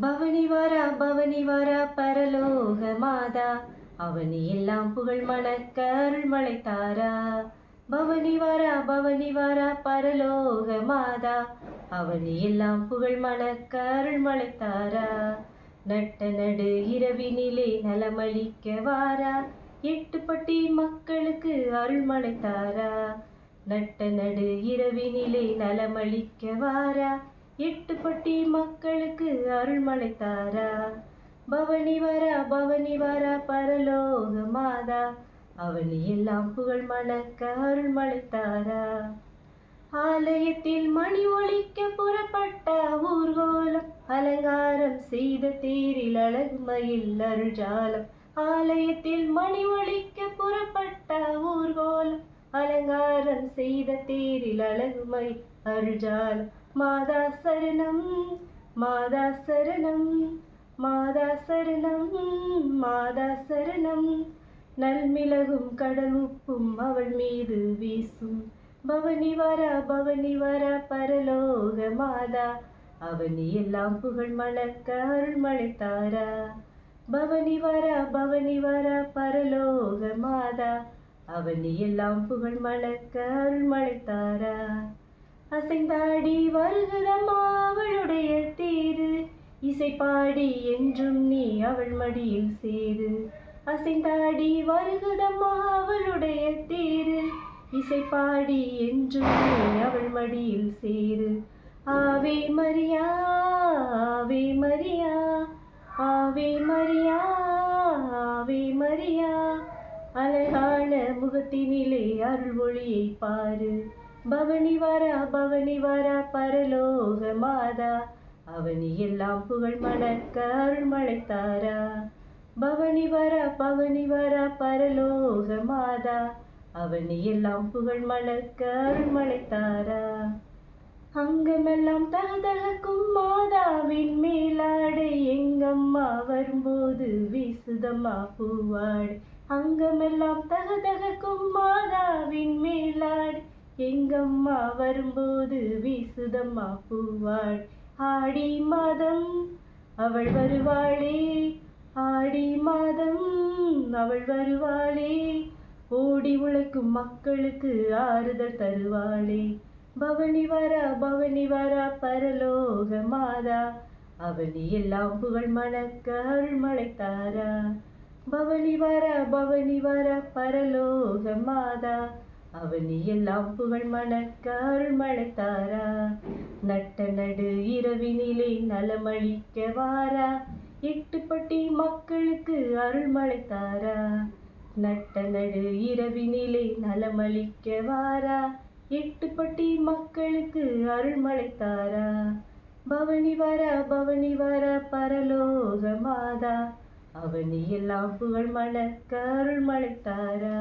பவனி வாரா பவனி வாரா பரலோக மாதா. அவனி எல்லாம் புகழ் மணக்க அருள்மழை தாரா. பவனி வாரா பவனி வாரா பரலோக மாதா. அவனி எல்லாம் புகழ் மணக்க அருள்மழை தாரா. நட்ட நடு இரவினிலே நலமளிக்க வாரா. எட்டுப்பட்டி மக்களுக்கு அருள்மழை தாரா. நட்ட நடு இரவினிலே நலமளிக்க வாரா. எட்டுப்பட்டி மக்களுக்கு அருள்மழை தாரா. பவனி வரா பவனி வரா பரலோக மாதா. அவனி எல்லாம் புகழ் மணக்க அருள்மழை தாரா. ஆலயத்தில் மணி ஒழிக்க புறப்பட்ட ஊர்கோலம் அலங்காரம் செய்த தேரில் அழகு மயில் அருள்ஜாலம் ஆலயத்தில் மணி ஒழிக்க புறப்பட்ட ஊர்கோலம் அலங்காரம் செய்த தேரில் அழகுமை அருள்ஜாலம் மாதா சரணம் மாதா சரணம் மாதா சரணம் மாதா சரணம் நல்மிளகும் கடல் உப்பும் அவள் மீது வீசும். பவனி வர பவனி வர பரலோக மாதா. அவனி எல்லாம் புகழ் மணக்க அருள்மழை தாரா பவனி வர பவனி வர பரலோக மாதா. அவனி எல்லாம் புகழ் மணக்க அருள்மழை தாரா அசைந்தாடி வருகிறம்மா அவளுடைய தேரு. இசைப்பாடி என்றும் நீ அவள் மடியில் சேரு. அசைந்தாடி வருகிறம்மா அவளுடைய தேரு. இசைப்பாடி என்றும் நீ அவள் மடியில் சேரு. ஆவே மரியா ஆவே மரியா ஆவே மரியா ஆவே மரியா. அழகான முகத்தினிலே அருள் ஒளியை பாரு. பவனி வரா பவனி வரா பரலோக மாதா. அவனி எல்லாம் புகழ் மணக்க அருள்மழை மழைத்தாரா பவனி வரா பவனி வரா பரலோக மாதா. அவனி எல்லாம் புகழ் மணக்க அருள்மழை மழைத்தாரா அங்கமெல்லாம் தகதகக்கும் மாதாவின் மேலாடை. எங்கம்மா வரும்போது வீசுதம்மா பூவாடை. அங்கமெல்லாம் தகதகக்கும் மாதாவின் மேலாடை. எங்கம்மா வரும்போது வீசுதம்மா பூவாள் ஆடி மாதம் அவள் வருவாளே ஆடி மாதம் அவள் வருவாளே. ஓடி உழைக்கும் மக்களுக்கு ஆறுதல் தருவாளே. பவனி வரா பவனி வரா பரலோக மாதா. அவனி எல்லாம் புகழ் மணக்க அருள்மழை பவனி வரா பவனி வரா பரலோக மாதா. அவனி எல்லாம் புகழ் மணக்க மழைத்தாரா? நட்ட நடு இரவினிலே நலமளிக்க வாரா? எட்டுப்பட்டி மக்களுக்கு அருள் மழைத்தாரா? நட்ட நடு இரவினிலே நலமளிக்க வாரா? எட்டுப்பட்டி மக்களுக்கு அருள் மழைத்தாரா? பவனி வர பவனி வர பரலோக மாதா. அவனி எல்லாம் புகழ் மணக்க அருள்மழை தாரா